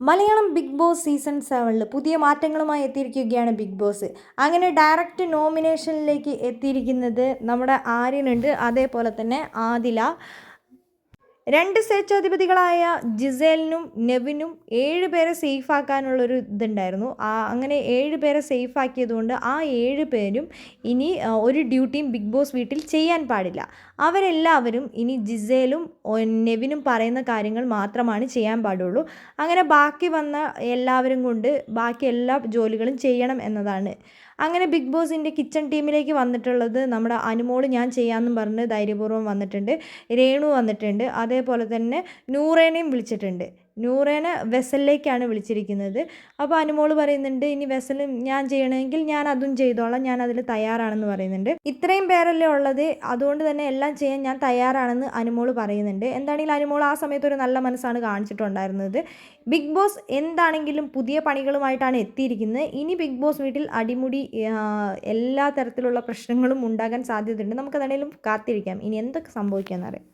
Malayalam big boss season സെവനിൽ പുതിയ മാറ്റങ്ങളുമായി എത്തിയിരിക്കുകയാണ് ബിഗ് ബോസ്. അങ്ങനെ ഡയറക്റ്റ് നോമിനേഷനിലേക്ക് എത്തിയിരിക്കുന്നത് നമ്മുടെ ആര്യനുണ്ട്. അതേപോലെ തന്നെ ആദില. രണ്ട് സ്വേച്ഛാധിപതികളായ ജിസേലിനും നെവിനും ഏഴ് പേരെ സേഫാക്കാനുള്ളൊരു ഇതുണ്ടായിരുന്നു. ആ അങ്ങനെ ഏഴ് പേരെ സേഫാക്കിയതുകൊണ്ട് ആ ഏഴ് പേരും ഇനി ഒരു ഡ്യൂട്ടിയും ബിഗ് ബോസ് വീട്ടിൽ ചെയ്യാൻ പാടില്ല. അവരെല്ലാവരും ഇനി ജിസേലും നെവിനും പറയുന്ന കാര്യങ്ങൾ മാത്രമാണ് ചെയ്യാൻ പാടുള്ളൂ. അങ്ങനെ ബാക്കി വന്ന എല്ലാവരും കൊണ്ട് ബാക്കി എല്ലാ ജോലികളും ചെയ്യണം എന്നതാണ്. അങ്ങനെ ബിഗ് ബോസിന്റെ കിച്ചൺ ടീമിലേക്ക് വന്നിട്ടുള്ളത് നമ്മുടെ അനുമോൾ ഞാൻ ചെയ്യാമെന്നും പറഞ്ഞ് ധൈര്യപൂർവം വന്നിട്ടുണ്ട്. രേണു വന്നിട്ടുണ്ട്. അതേപോലെ തന്നെ നൂറേനെയും വിളിച്ചിട്ടുണ്ട്. നൂറേനെ വെസലിലേക്കാണ് വിളിച്ചിരിക്കുന്നത്. അപ്പോൾ അനുമോൾ പറയുന്നുണ്ട് ഇനി വെസൽ ഞാൻ ചെയ്യണമെങ്കിൽ ഞാൻ അതും ചെയ്തോളാം ഞാൻ അതിൽ തയ്യാറാണെന്ന് പറയുന്നുണ്ട്. ഇത്രയും പേരല്ലേ ഉള്ളത്. അതുകൊണ്ട് തന്നെ എല്ലാം ചെയ്യാൻ ഞാൻ തയ്യാറാണെന്ന് അനുമോൾ പറയുന്നുണ്ട്. എന്താണെങ്കിലും അനുമോൾ ആ സമയത്ത് ഒരു നല്ല മനസ്സാണ് കാണിച്ചിട്ടുണ്ടായിരുന്നത്. ബിഗ് ബോസ് എന്താണെങ്കിലും പുതിയ പണികളുമായിട്ടാണ് എത്തിയിരിക്കുന്നത്. ഇനി ബിഗ് ബോസ് വീട്ടിൽ അടിമുടി എല്ലാ തരത്തിലുള്ള പ്രശ്നങ്ങളും ഉണ്ടാകാൻ സാധ്യതയുണ്ട്. നമുക്കതാണെങ്കിലും കാത്തിരിക്കാം. ഇനി എന്തൊക്കെ സംഭവിക്കാമെന്നറിയാം